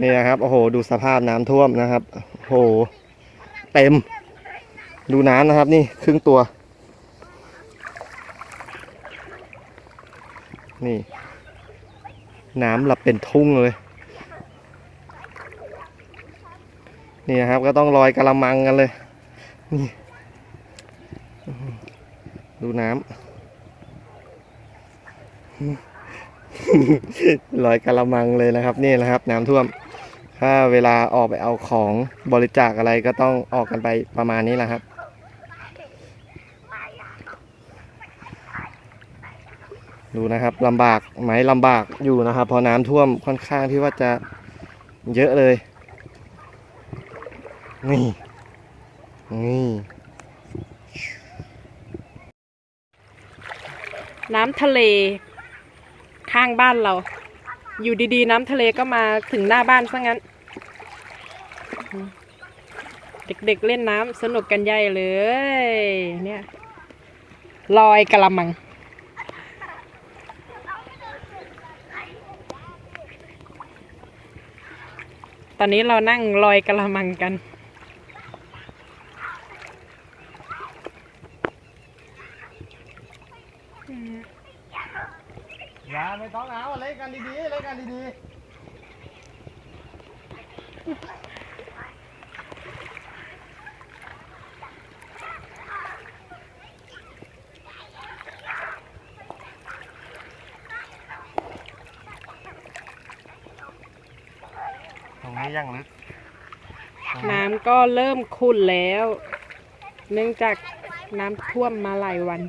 นี่นะครับ โอ้โห ดูสภาพน้ำท่วมนะครับ โอ้โห เต็ม ดูน้ำนะครับ นี่ครึ่งตัว นี่ น้ำหลับเป็นทุ่งเลย นี่นะครับ ก็ต้องลอยกระมังกันเลย นี่ ดูน้ำ ลอยกระมังเลยนะครับนี่นะครับ น้ำท่วม ถ้าเวลาออกไปเอาของบริจาคอะไรก็ต้องออกกันไปประมาณนี้แหละครับดูนะครับลำบากไหมลำบากอยู่นะครับพอน้ำท่วมค่อนข้างที่ว่าจะเยอะเลย นี่ นี่ น้ำทะเล ข้างบ้านเรา อยู่ดีๆ น้ำทะเลก็มาถึงหน้าบ้านซะงั้น เด็กๆเล่นน้ำสนุกกันใหญ่เลย เนี่ยลอยกระมัง ตอนนี้เรานั่งลอยกระมังกัน อย่าไม่ต้องเอาเล่นกันดีๆเล่นกันดีๆ ตรงนี้ยังลึกน้ำก็เริ่มขุ่นแล้ว เนื่องจากน้ำท่วมมาหลายวัน